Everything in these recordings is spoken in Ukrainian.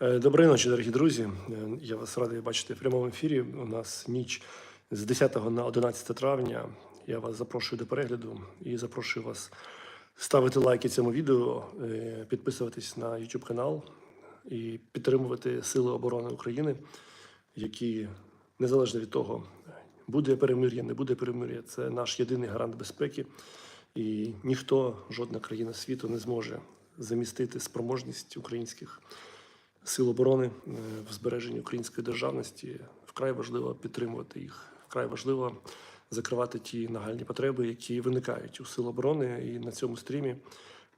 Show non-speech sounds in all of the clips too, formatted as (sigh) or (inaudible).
Е, Доброї ночі, дорогі друзі. Е, Я вас радий бачити в прямому ефірі. У нас ніч з 10 на 11 травня. Я вас запрошую до перегляду і запрошую вас ставити лайки цьому відео, е, підписуватись на YouTube канал і підтримувати Сили оборони України, які незалежно від того, буде перемир'я, не буде перемир'я, це наш єдиний гарант безпеки. І ніхто, жодна країна світу не зможе замістити спроможність українських сил оборони е, в збереженні української державності. Вкрай важливо підтримувати їх. Вкрай важливо закривати ті нагальні потреби, які виникають у сил оборони. І на цьому стрімі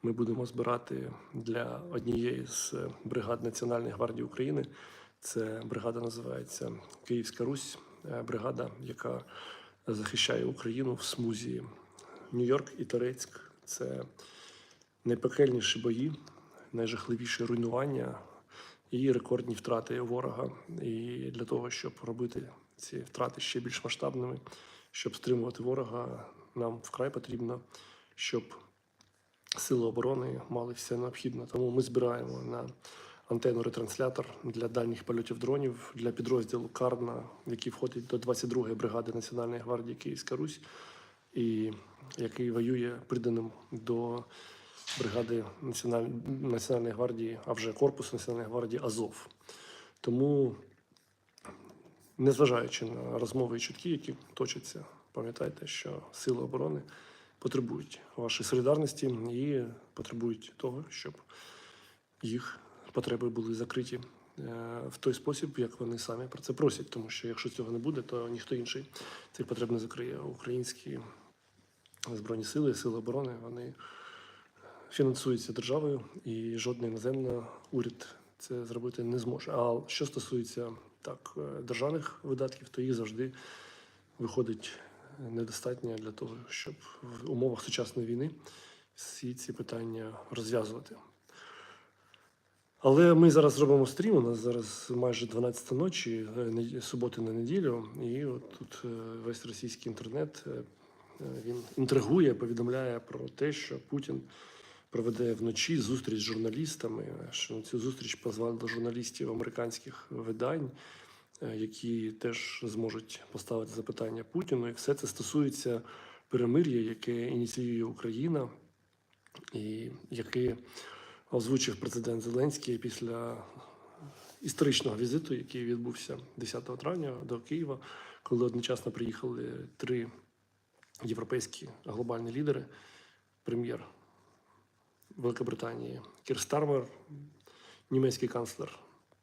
ми будемо збирати для однієї з бригад Національної гвардії України. Це бригада називається Київська Русь, е, бригада, яка захищає Україну в смузі Нью-Йорк і Торецьк. Це найпекельніші бої, найжахливіші руйнування і рекордні втрати ворога. І для того, щоб робити ці втрати ще більш масштабними, щоб стримувати ворога, нам вкрай потрібно, щоб сили оборони мали все необхідне. Тому ми збираємо на антенну ретранслятор для дальніх польотів дронів для підрозділу Карна, який входить до 22-ї бригади Національної гвардії Київська Русь, і який воює приданим до бригади Національ- Національної гвардії, а вже корпусу Національної гвардії Азов. Тому, незважаючи на розмови і чутки, які точаться, пам'ятайте, що сили оборони потребують вашої солідарності і потребують того, щоб їх потреби були закриті е, в той спосіб, як вони самі про це просять. Тому що якщо цього не буде, то ніхто інший цих потреб не закриє. Українські збройні сили, сили оборони, вони фінансується державою, і жодна іноземна уряд це зробити не зможе. А що стосується так е, державних видатків, то їх завжди виходить недостатньо для того, щоб в умовах сучасної війни всі ці питання розв'язувати. Але ми зараз робимо стрім. У нас зараз майже 12 ночі, е, суботи на неділю, і от тут е, весь російський інтернет він інтригує, повідомляє про те, що Путін проведе вночі зустріч з журналістами. Що на цю зустріч позвали до журналістів американських видань, е, які теж зможуть поставити запитання Путіну. І все це стосується перемир'я, яке ініціює Україна, і яке озвучив президент Зеленський після історичного візиту, який відбувся 10 травня до Києва, коли одночасно приїхали три європейські глобальні лідери, прем'єр Великобританії Кір Стармер, німецький канцлер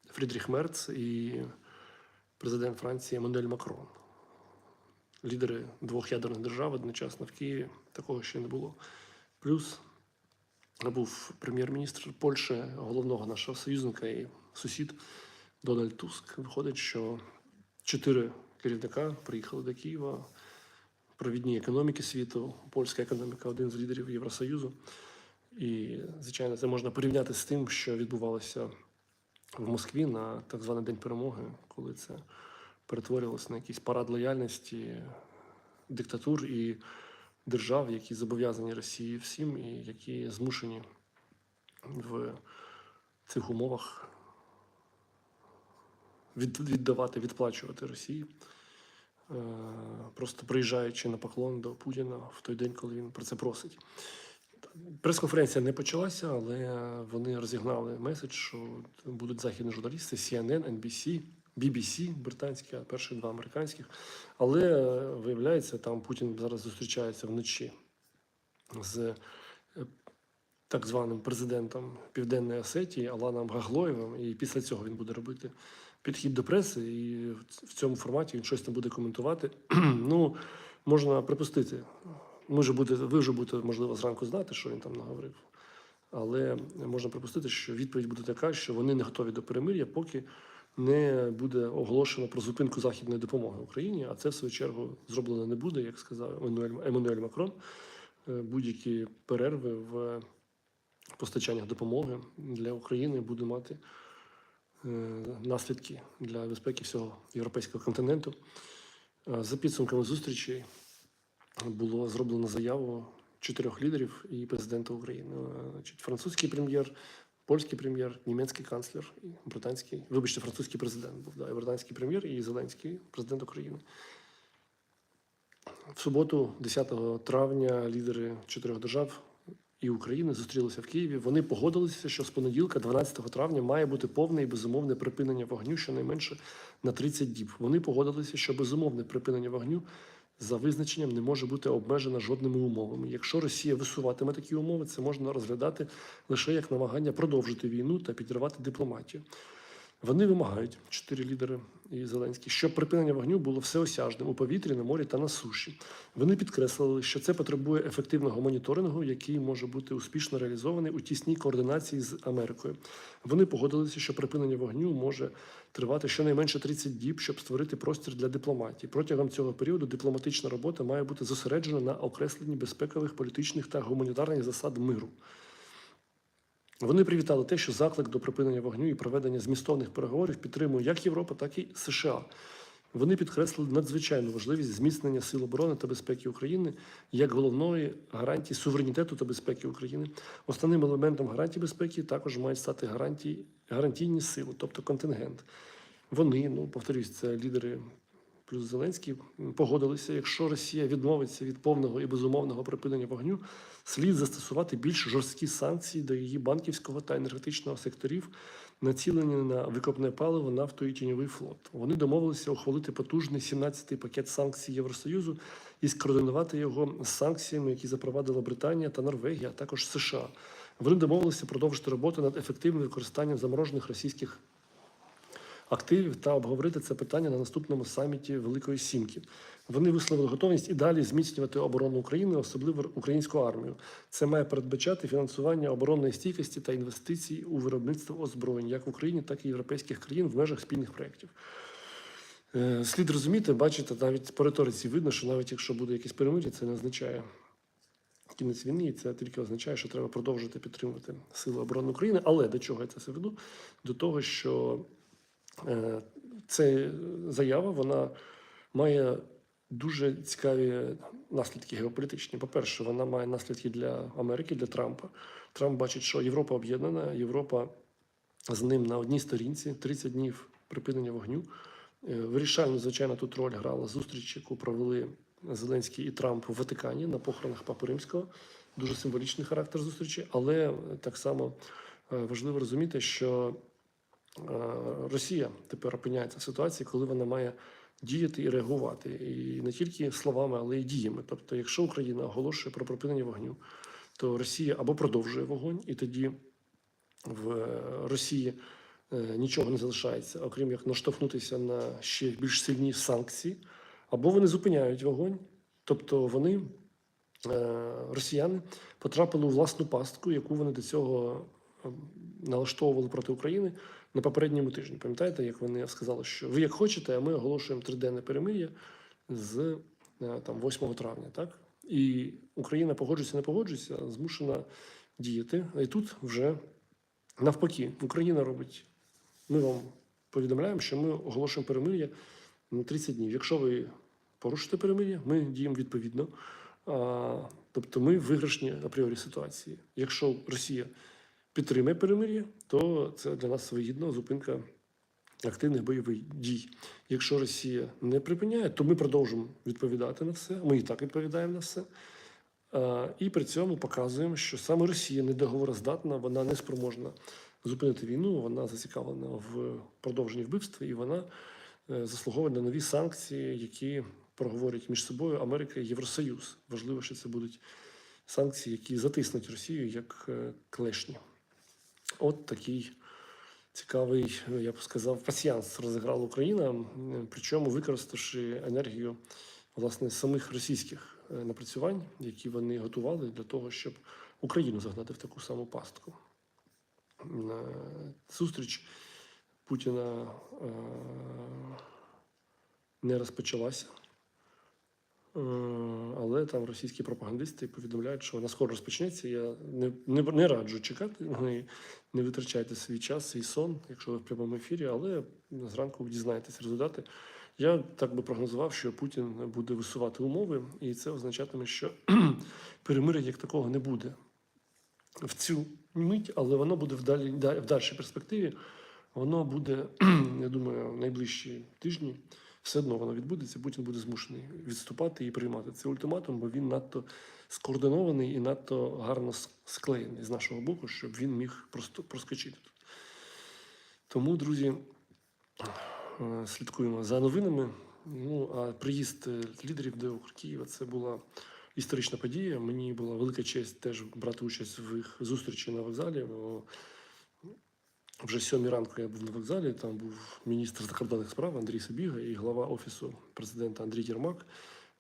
Фрідріх Мерц і президент Франції Еммануель Макрон. Лідери двох ядерних держав одночасно в Києві. Такого ще не було. Плюс був прем'єр-міністр Польщі, головного нашого союзника і сусід Дональд Туск. Виходить, що чотири керівника приїхали до Києва. Провідні економіки світу, польська економіка один з лідерів Євросоюзу. І, звичайно, це можна порівняти з тим, що відбувалося в Москві на так званий День перемоги, коли це перетворювалося на якийсь парад лояльності диктатур і держав, які зобов'язані Росії всім, і які змушені в цих умовах віддавати, відплачувати Росії, е, просто приїжджаючи на поклон до Путіна в той день, коли він про це просить. Прес-конференція не почалася, але вони розігнали меседж, що будуть західні журналісти CNN, NBC, BBC, британські, а перші два американських. Але е, виявляється, там Путін зараз зустрічається вночі з е, так званим президентом Південної Осетії Аланом Гаглоєвим. І після цього він буде робити підхід до преси, і в цьому форматі він щось там буде коментувати. (clears throat) ну, можна припустити. Ми вже буде, ви вже будете, можливо, зранку знати, що він там наговорив. Але можна припустити, що відповідь буде така, що вони не готові до перемир'я, поки не буде оголошено про зупинку західної допомоги Україні. А це, в свою чергу, зроблено не буде, як сказав Еммануель, Макрон. Е, Будь-які перерви в постачаннях допомоги для України буде мати е, наслідки для безпеки всього європейського континенту. Е, За підсумками зустрічі було зроблено заяву чотирьох лідерів і президента України. Е, французький прем'єр польський прем'єр, німецький канцлер, і британський, вибачте, французький президент був, да, і британський прем'єр, і Зеленський, президент України. В суботу, 10 травня, лідери чотирьох держав і України зустрілися в Києві. Вони погодилися, що з понеділка, 12 травня, має бути повне і безумовне припинення вогню щонайменше на 30 діб. Вони погодилися, що безумовне припинення вогню за визначенням не може бути обмежена жодними умовами. Якщо Росія висуватиме такі умови, це можна розглядати лише як намагання продовжити війну та підривати дипломатію. Вони вимагають чотири лідери і Зеленський, щоб припинення вогню було всеосяжним у повітрі, на морі та на суші. Вони підкреслили, що це потребує ефективного моніторингу, який може бути успішно реалізований у тісній координації з Америкою. Вони погодилися, що припинення вогню може тривати щонайменше 30 діб, щоб створити простір для дипломатії. Протягом цього періоду дипломатична робота має бути зосереджена на окресленні безпекових, політичних та гуманітарних засад миру. Вони привітали те, що заклик до припинення вогню і проведення змістовних переговорів підтримує як Європа, так і США. Вони підкреслили надзвичайну важливість зміцнення сил оборони та безпеки України як головної гарантії суверенітету та безпеки України. Основним елементом гарантії безпеки також мають стати гарантії, гарантійні сили, тобто контингент. Вони, ну повторюсь, це лідери плюс Зеленський, погодилися, якщо Росія відмовиться від повного і безумовного припинення вогню, слід застосувати більш жорсткі санкції до її банківського та енергетичного секторів, націлені на викопне паливо, нафту і тіньовий флот. Вони домовилися ухвалити потужний 17-й пакет санкцій Євросоюзу і скоординувати його з санкціями, які запровадила Британія та Норвегія, а також США. Вони домовилися продовжити роботу над ефективним використанням заморожених російських активів та обговорити це питання на наступному саміті Великої Сімки. Вони висловили готовність і далі зміцнювати оборону України, особливо українську армію. Це має передбачати фінансування оборонної стійкості та інвестицій у виробництво озброєнь як в Україні, так і європейських країн в межах спільних проєктів. Е, Слід розуміти, бачите, навіть по риториці видно, що навіть якщо буде якесь перемир'я, це не означає кінець війни, і це тільки означає, що треба продовжити підтримувати сили оборони України. Але до чого я це все веду? До того, що Ця заява вона має дуже цікаві наслідки геополітичні. По-перше, вона має наслідки для Америки, для Трампа. Трамп бачить, що Європа об'єднана, Європа з ним на одній сторінці 30 днів припинення вогню. Е, Вирішальну, звичайно, тут роль грала зустріч, яку провели Зеленський і Трамп в Ватикані на похоронах Папи Римського. Дуже символічний характер зустрічі, але так само е, важливо розуміти, що Е, Росія тепер опиняється в ситуації, коли вона має діяти і реагувати, і не тільки словами, але й діями. Тобто, якщо Україна оголошує про припинення вогню, то Росія або продовжує вогонь, і тоді в Росії е, нічого не залишається, окрім як наштовхнутися на ще більш сильні санкції, або вони зупиняють вогонь, тобто вони. е, Росіяни потрапили у власну пастку, яку вони до цього е, налаштовували проти України на попередньому тижні. Пам'ятаєте, як вони сказали, що ви як хочете, а ми оголошуємо триденне перемир'я з е, там 8 травня, так? І Україна погоджується, не погоджується, змушена діяти. І тут вже навпаки, Україна робить. Ми вам повідомляємо, що ми оголошуємо перемир'я на 30 днів. Якщо ви порушите перемир'я, ми діємо відповідно. Тобто ми виграшні апріорі ситуації. Якщо Росія підтримає перемир'я, то це для нас вигідна зупинка активних бойових дій. Якщо Росія не припиняє, то ми продовжимо відповідати на все. Ми і так відповідаємо на все. І при цьому показуємо, що саме Росія недоговороздатна, вона не спроможна зупинити війну, вона зацікавлена в продовженні вбивства, і вона е, заслуговує на нові санкції, які проговорять між собою Америка і Євросоюз. Важливо, що це будуть санкції, які затиснуть Росію як е, клешні. От такий цікавий, я б сказав, пасіянс розіграла Україна, причому використавши енергію власне самих російських е, напрацювань, які вони готували для того, щоб Україну загнати в таку саму пастку. Е, Зустріч Путіна е, не розпочалася. Е, Але там російські пропагандисти повідомляють, що вона скоро розпочнеться. Я не, не, не раджу чекати, не, не витрачайте свій час, свій сон, якщо ви в прямому ефірі, але зранку ви дізнаєтесь результати. Я так би прогнозував, що Путін буде висувати умови, і це означатиме, що (clears throat) перемир'я як такого не буде. В цю мить, але воно буде в, далі, да- в дальшій перспективі. Воно буде, (clears throat) я думаю, в найближчі тижні. Все одно воно відбудеться. Путін буде змушений відступати і приймати цей ультиматум, бо він надто скоординований і надто гарно склеєний з нашого боку, щоб він міг просто проскочити тут. Тому, друзі, е, слідкуємо за новинами. Ну а приїзд е, лідерів до Києва це була історична подія. Мені була велика честь теж брати участь в їх зустрічі на вокзалі. Вже сьомій ранку я був на вокзалі. Там був міністр закордонних справ Андрій Сабіга і глава офісу президента Андрій Єрмак,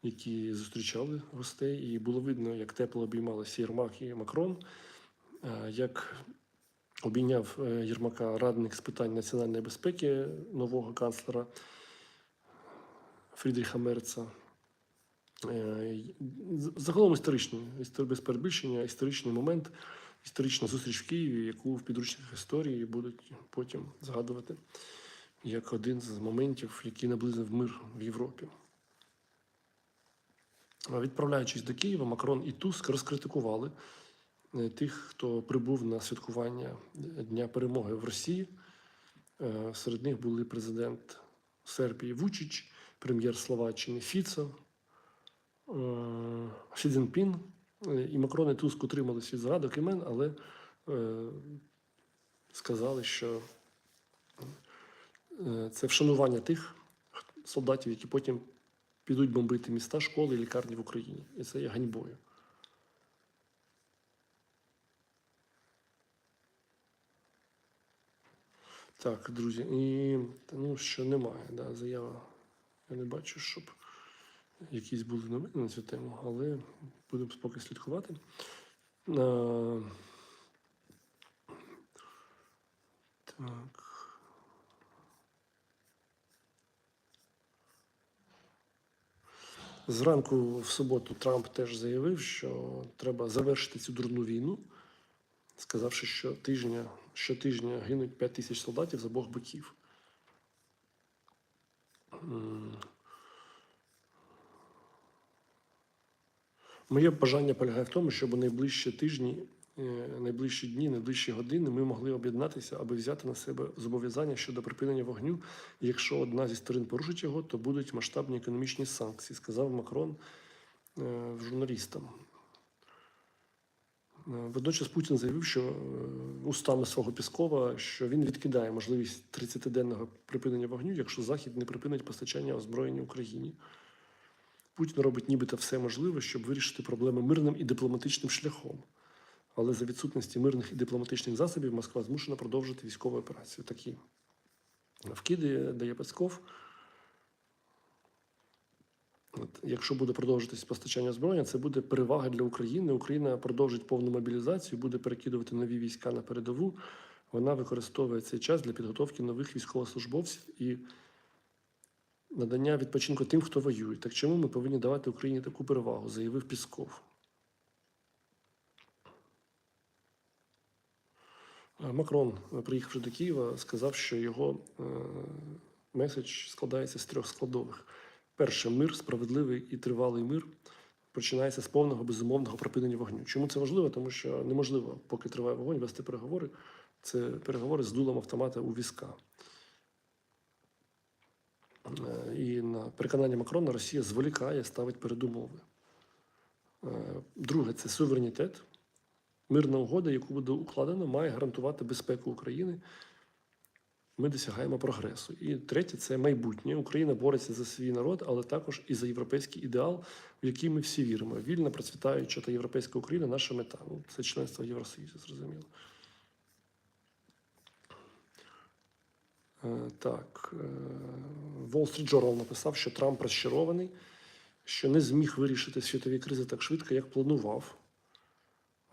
які зустрічали гостей. І було видно, як тепло обіймалися Єрмак і Макрон, е, як обійняв е, Єрмака радник з питань національної безпеки нового канцлера Фрідріха Мерца. Е, Загалом історичний, істор- без перебільшення, історичний момент, історична зустріч в Києві, яку в підручниках історії будуть потім згадувати як один з моментів, який наблизив мир в Європі. Відправляючись до Києва, Макрон і Туск розкритикували е, тих, хто прибув на святкування Дня перемоги в Росії. Е, Серед них були президент Сербії Вучич, прем'єр Словаччини Фіцо, Сі Цзіньпін. Е, І Макрон і Туск утрималися від згадок імен, але е, сказали, що е, це вшанування тих солдатів, які потім підуть бомбити міста, школи і лікарні в Україні. І це є ганьбою. Так, друзі, і ну, що немає, да, заява. Я не бачу, щоб якісь були новини на цю тему, але будемо поки слідкувати. Так. Зранку в суботу Трамп теж заявив, що треба завершити цю дурну війну, сказавши, що тижня, щотижня гинуть 5 тисяч солдатів з обох боків. Моє бажання полягає в тому, щоб у найближчі тижні, е, найближчі дні, найближчі години ми могли об'єднатися, аби взяти на себе зобов'язання щодо припинення вогню. Якщо одна зі сторін порушить його, то будуть масштабні економічні санкції, сказав Макрон е, журналістам. Е, Водночас Путін заявив, що устами свого Піскова, що він відкидає можливість 30-денного припинення вогню, якщо Захід не припинить постачання озброєння Україні. Путін робить нібито все можливе, щоб вирішити проблеми мирним і дипломатичним шляхом. Але за відсутності мирних і дипломатичних засобів Москва змушена продовжити військову операцію. Такі вкиди дає Песков. От, якщо буде продовжитись постачання озброєння, це буде перевага для України. Україна продовжить повну мобілізацію, буде перекидувати нові війська на передову. Вона використовує цей час для підготовки нових військовослужбовців і надання відпочинку тим, хто воює. Так чому ми повинні давати Україні таку перевагу? заявив Пісков. Макрон, е, приїхавши до Києва, сказав, що його е, меседж складається з трьох складових. Перше, мир, справедливий і тривалий мир починається з повного безумовного припинення вогню. Чому це важливо? Тому що неможливо, поки триває вогонь, вести переговори. Це переговори з дулом автомата у війська. Е, І на переконання Макрона Росія зволікає, ставить передумови. Е, Друге це суверенітет. Мирна угода, яку буде укладено, має гарантувати безпеку України. Ми досягаємо прогресу. І третє це майбутнє. Україна бореться за свій народ, але також і за європейський ідеал, в який ми всі віримо. Вільна, процвітаюча та європейська Україна наша мета. Ну, це членство в Євросоюзі, зрозуміло. Так, е, Wall Street Journal написав, що Трамп розчарований, що не зміг вирішити світові кризи так швидко, як планував.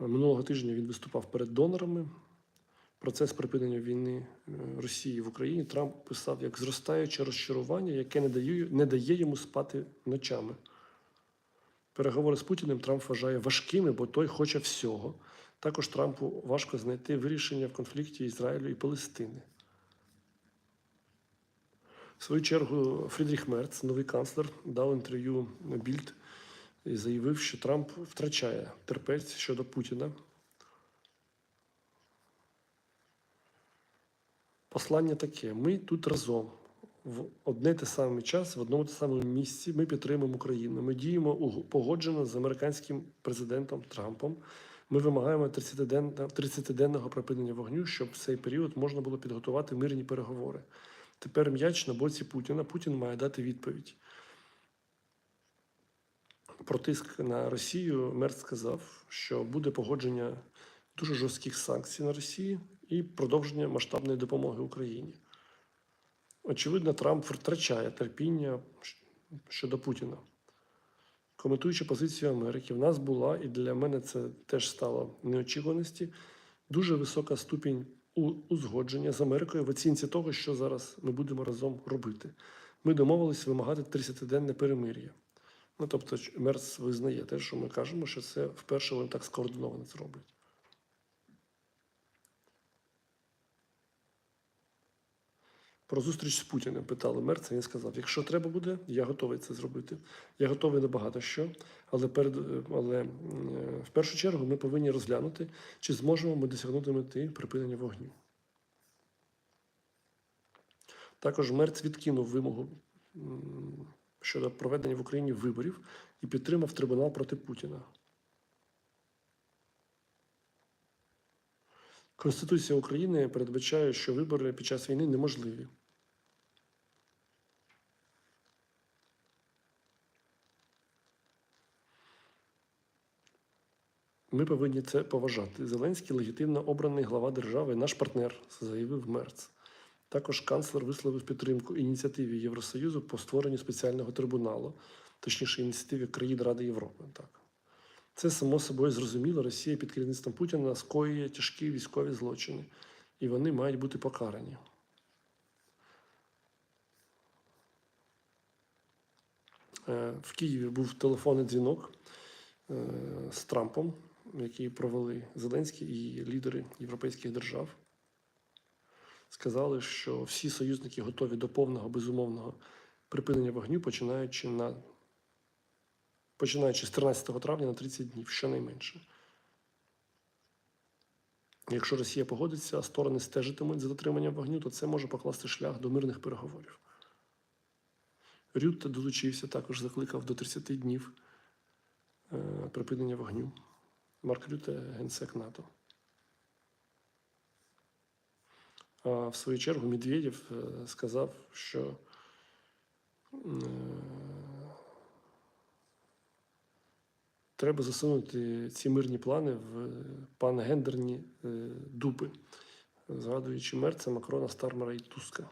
Е, Минулого тижня він виступав перед донорами. Процес припинення війни е, Росії в Україні Трамп писав як зростаюче розчарування, яке не дає, не дає йому спати ночами. Переговори з Путіним Трамп вважає важкими, бо той хоче всього. Також Трампу важко знайти вирішення в конфлікті Ізраїлю і Палестини. Свою чергу Фрідріх Мерц, новий канцлер, дав інтерв'ю Більд і заявив, що Трамп втрачає терпець щодо Путіна. Послання таке: ми тут разом. В одне те саме час, в одному те самому місці ми підтримуємо Україну. Ми діємо погоджено з американським президентом Трампом. Ми вимагаємо 30-денного 30-денного припинення вогню, щоб в цей період можна було підготувати мирні переговори. Тепер м'яч на боці Путіна. Путін має дати відповідь. Про тиск на Росію Мерц сказав, що буде погодження дуже жорстких санкцій на Росію і продовження масштабної допомоги Україні. Очевидно, Трамп втрачає терпіння щодо Путіна. Коментуючи позицію Америки, в нас була, і для мене це теж стало неочікуваності, дуже висока ступінь узгодження з Америкою в оцінці того, що зараз ми будемо разом робити. Ми домовились вимагати 30-денне перемир'я. Ну, тобто, Мерц визнає те, що ми кажемо, що це вперше вони так скоординовано це роблять. Про зустріч з Путіним питали Мерца. Він сказав: якщо треба буде, я готовий це зробити. Я готовий на багато що, але перед але е, в першу чергу ми повинні розглянути, чи зможемо ми досягнути мети припинення вогню. Також Мерц відкинув вимогу щодо проведення в Україні виборів і підтримав трибунал проти Путіна. Конституція України передбачає, що вибори під час війни неможливі. Ми повинні це поважати. Зеленський легітимно обраний глава держави, наш партнер, заявив Мерц. Також канцлер висловив підтримку ініціативі Євросоюзу по створенню спеціального трибуналу, точніше, ініціативі країн Ради Європи. Так. Це само собою зрозуміло. Росія під керівництвом Путіна скоює тяжкі військові злочини, і вони мають бути покарані. Е, В Києві був телефонний дзвінок е, з Трампом, який провели Зеленський і лідери європейських держав. Сказали, що всі союзники готові до повного безумовного припинення вогню, починаючи на починаючи з 13 травня на 30 днів, щонайменше. Якщо Росія погодиться, а сторони стежитимуть за дотриманням вогню, то це може покласти шлях до мирних переговорів. Рютте долучився, також закликав до 30 днів е, припинення вогню. Марк Рютте, генсек НАТО. А в свою чергу Медведєв е, сказав, що е, треба засунути ці мирні плани в пангендерні е, дупи, згадуючи Мерца, Макрона, Стармера і Туска.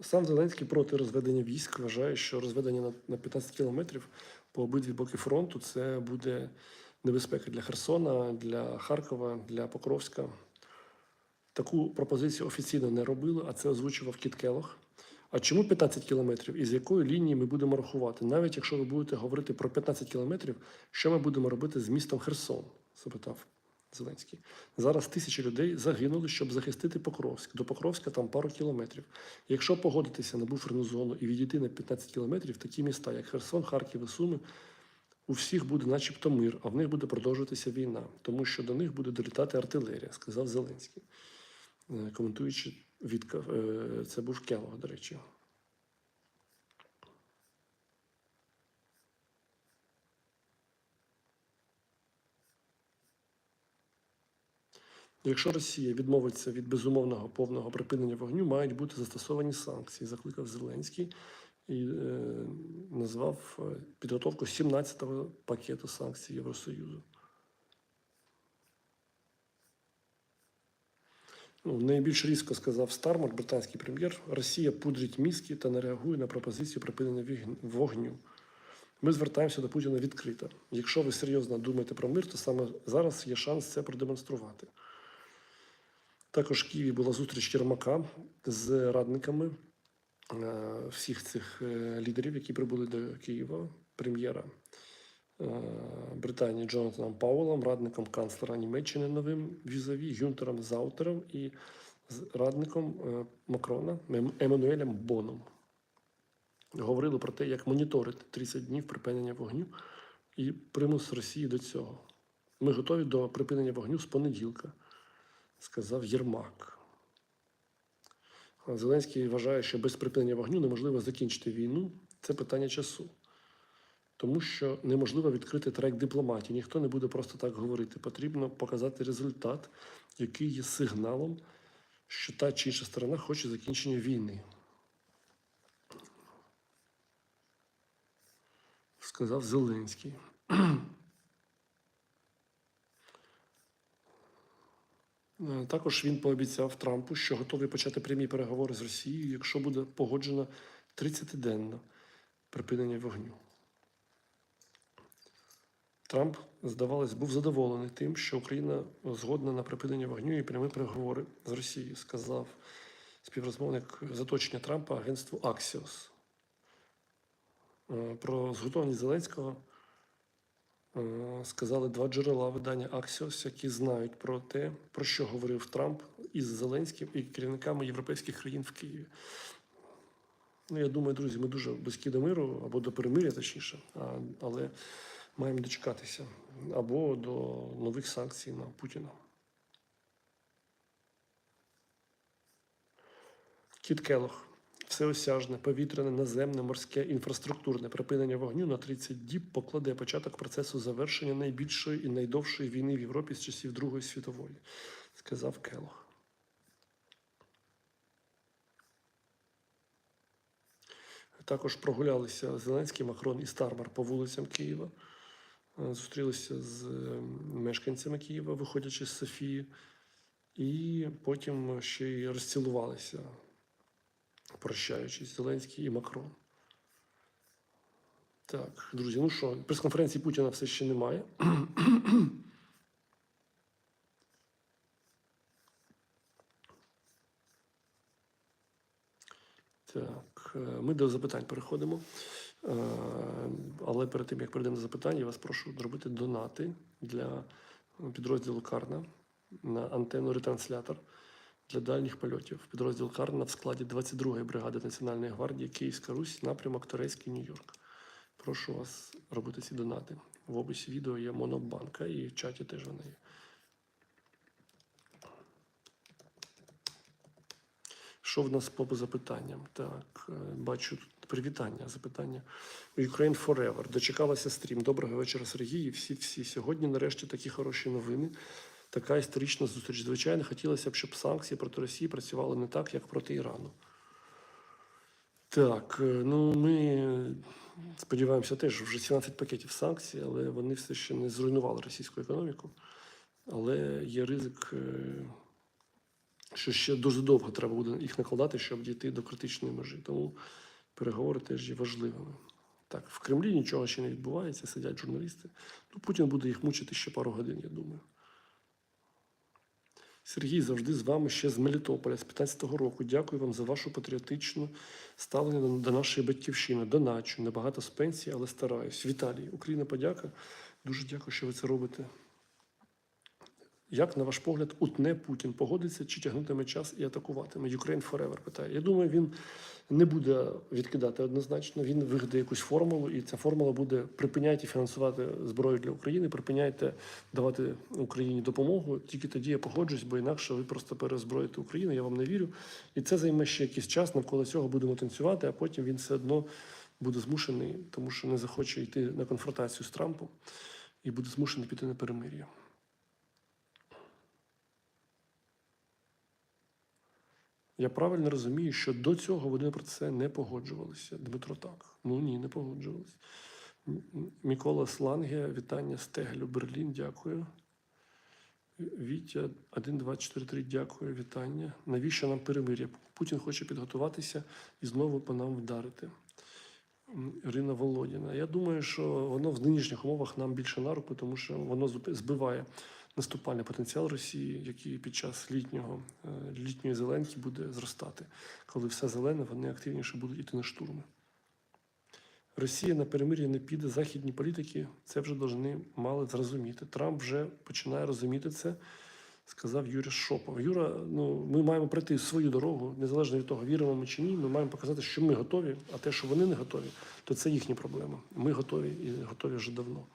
Сам Зеленський проти розведення військ вважає, що розведення на- на 15 кілометрів по обидві боки фронту це буде небезпека для Херсона, для Харкова, для Покровська. Таку пропозицію офіційно не робили, а це озвучував Кіт Келох. А чому 15 кілометрів? І з якої лінії ми будемо рахувати? Навіть якщо ви будете говорити про 15 кілометрів, що ми будемо робити з містом Херсон? запитав Зеленський. Зараз тисячі людей загинули, щоб захистити Покровськ. До Покровська там пару кілометрів. Якщо погодитися на буферну зону і відійти на 15 кілометрів, такі міста, як Херсон, Харків і Суми, у всіх буде начебто мир, а в них буде продовжуватися війна, тому що до них буде долітати артилерія, сказав Зеленський. Е, Коментуючи відка, е, це був Келог, до речі. Якщо Росія відмовиться від безумовного повного припинення вогню, мають бути застосовані санкції, закликав Зеленський і е, назвав е, підготовку 17-го пакету санкцій Євросоюзу. Ну, найбільш різко сказав Стармер, британський прем'єр, Росія пудрить мізки та не реагує на пропозицію припинення вогню. Ми звертаємося до Путіна відкрито. Якщо ви серйозно думаєте про мир, то саме зараз є шанс це продемонструвати. Також в Києві була зустріч Єрмака з радниками е, всіх цих е, лідерів, які прибули до Києва, прем'єра е, Британії Джонатаном Пауелом, радником канцлера Німеччини новим візові, Гюнтером Заутером і радником Макрона Ем- Еммануелем Боном. Говорили про те, як моніторити 30 днів припинення вогню і примус Росії до цього. Ми готові до припинення вогню з понеділка, сказав Єрмак. Зеленський вважає, що без припинення вогню неможливо закінчити війну. Це питання часу. Тому що неможливо відкрити трек дипломатії. Ніхто не буде просто так говорити. Потрібно показати результат, який є сигналом, що та чи інша сторона хоче закінчення війни. Сказав Зеленський. Також він пообіцяв Трампу, що готовий почати прямі переговори з Росією, якщо буде погоджено 30-денно припинення вогню. Трамп, здавалось, був задоволений тим, що Україна згодна на припинення вогню і прямі переговори з Росією, сказав співрозмовник з оточення Трампа агентству Axios. Е, Про зготовність Зеленського е, сказали два джерела видання Axios, які знають про те, про що говорив Трамп із Зеленським і керівниками європейських країн в Києві. Ну, я думаю, друзі, ми дуже близькі до миру або до перемиря, точніше, але маємо дочекатися або до нових санкцій на Путіна. Кіт Келох. Всеосяжне, повітряне, наземне, морське, інфраструктурне припинення вогню на 30 діб покладе початок процесу завершення найбільшої і найдовшої війни в Європі з часів Другої світової, сказав Келох. Також прогулялися Зеленський, Макрон і Стармар по вулицям Києва. Е, Зустрілися з е, мешканцями Києва, виходячи з Софії, і потім ще й розцілувалися, прощаючись, Зеленський і Макрон. Так, друзі, ну що, прес-конференції Путіна все ще немає. (clears throat) Так, е, ми до запитань переходимо. Е, Але перед тим, як перейдемо до запитань, я вас прошу зробити донати для підрозділу Карна на антенну ретранслятор для дальніх польотів. Підрозділ Карна в складі 22-ї бригади Національної гвардії Київська Русь, напрямок Турецький Нью-Йорк. Прошу вас робити ці донати. В описі відео є монобанка і в чаті теж вона є. Що в нас по запитанням? Так, е, бачу тут привітання, запитання. Ukraine Forever. Дочекалася стрім. Доброго вечора, Сергій. Всі всі. Сьогодні, нарешті, такі хороші новини. Така історична зустріч. Звичайно, хотілося б, щоб санкції проти Росії працювали не так, як проти Ірану. Так, е, ну ми сподіваємося теж вже 17 пакетів санкцій, але вони все ще не зруйнували російську економіку. Але є ризик, е, що ще дуже довго треба буде їх накладати, щоб дійти до критичної межі. Тому переговори теж є важливими. Так, в Кремлі нічого ще не відбувається, сидять журналісти. Ну, Путін буде їх мучити ще пару годин, я думаю. Сергій завжди з вами ще з Мелітополя з 15-го року. Дякую вам за вашу патріотичну ставлення до- нашої батьківщини. Доначу. Небагато з пенсії, але стараюсь. Віталій, Україна, подяка. Дуже дякую, що ви це робите. Як, на ваш погляд, утне Путін погодиться чи тягнутиме час і атакуватиме? Ukraine Forever питає. Я думаю, він не буде відкидати однозначно. Він вигадає якусь формулу, і ця формула буде припиняйте фінансувати зброю для України, припиняйте давати Україні допомогу. Тільки тоді я погоджусь, бо інакше ви просто перезброїте Україну. Я вам не вірю. І це займе ще якийсь час. Навколо цього будемо танцювати, а потім він все одно буде змушений, тому що не захоче йти на конфронтацію з Трампом і буде змушений піти на перемир'я. Я правильно розумію, що до цього вони про це не погоджувалися. Дмитро так. Ну ні, не погоджувалися. М- М- Сланге, вітання Стеглю, Берлін, дякую. Вітя 1243, дякую, вітання. Навіщо нам перемир'я? Путін хоче підготуватися і знову по нам вдарити. Ірина Володіна. Я думаю, що воно в нинішніх умовах нам більше на руку, тому що воно збиває наступальний потенціал Росії, який під час літнього, е, літньої зеленки буде зростати. Коли все зелене, вони активніше будуть йти на штурми. Росія на перемир'я не піде. Західні політики це вже повинні мали зрозуміти. Трамп вже починає розуміти це, сказав Юрій Шопов. Юра, ну ми маємо пройти свою дорогу, незалежно від того, віримо ми чи ні. Ми маємо показати, що ми готові, а те, що вони не готові, то це їхні проблеми. Ми готові і готові вже давно.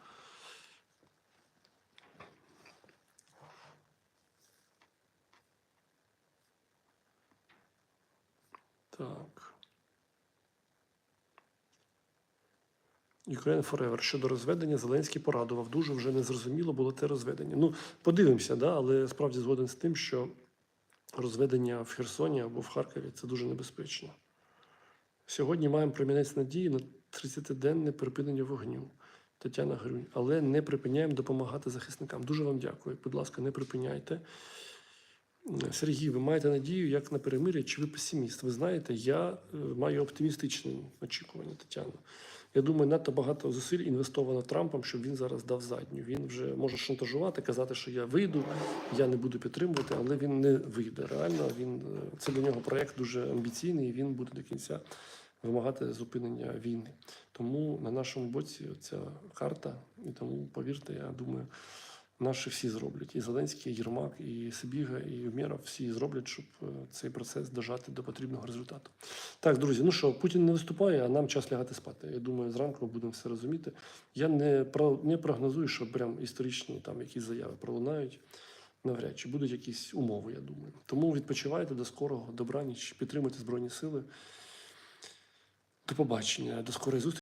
Так. Ukraine Forever. Щодо розведення, Зеленський порадував. Дуже вже незрозуміло було те розведення. Ну, подивимося, да? але справді згоден з тим, що розведення в Херсоні або в Харкові це дуже небезпечно. Сьогодні маємо промінець надії на 30-денне припинення вогню. Тетяна Грюнь. Але не припиняємо допомагати захисникам. Дуже вам дякую. Будь ласка, не припиняйте. Сергій, ви маєте надію як на перемир'я, чи ви песиміст? Ви знаєте, я е, маю оптимістичні очікування, Тетяна. Я думаю, надто багато зусиль інвестовано Трампом, щоб він зараз дав задню. Він вже може шантажувати, казати, що я вийду, я не буду підтримувати, але він не вийде. Реально, він е, це для нього проект дуже амбіційний, і він буде до кінця вимагати зупинення війни. Тому на нашому боці ця карта, і тому повірте, я думаю, наші всі зроблять. І Зеленський, і Єрмак, і Сибіга, і Умєров всі зроблять, щоб е, цей процес дожати до потрібного результату. Так, друзі, ну що, Путін не виступає, а нам час лягати спати. Я думаю, зранку будемо все розуміти. Я не не прогнозую, що прям історичні там якісь заяви пролунають. Навряд чи будуть якісь умови, я думаю. Тому відпочивайте до скорого, добраніч, підтримуйте Збройні Сили. До побачення, до скорої зустрічі.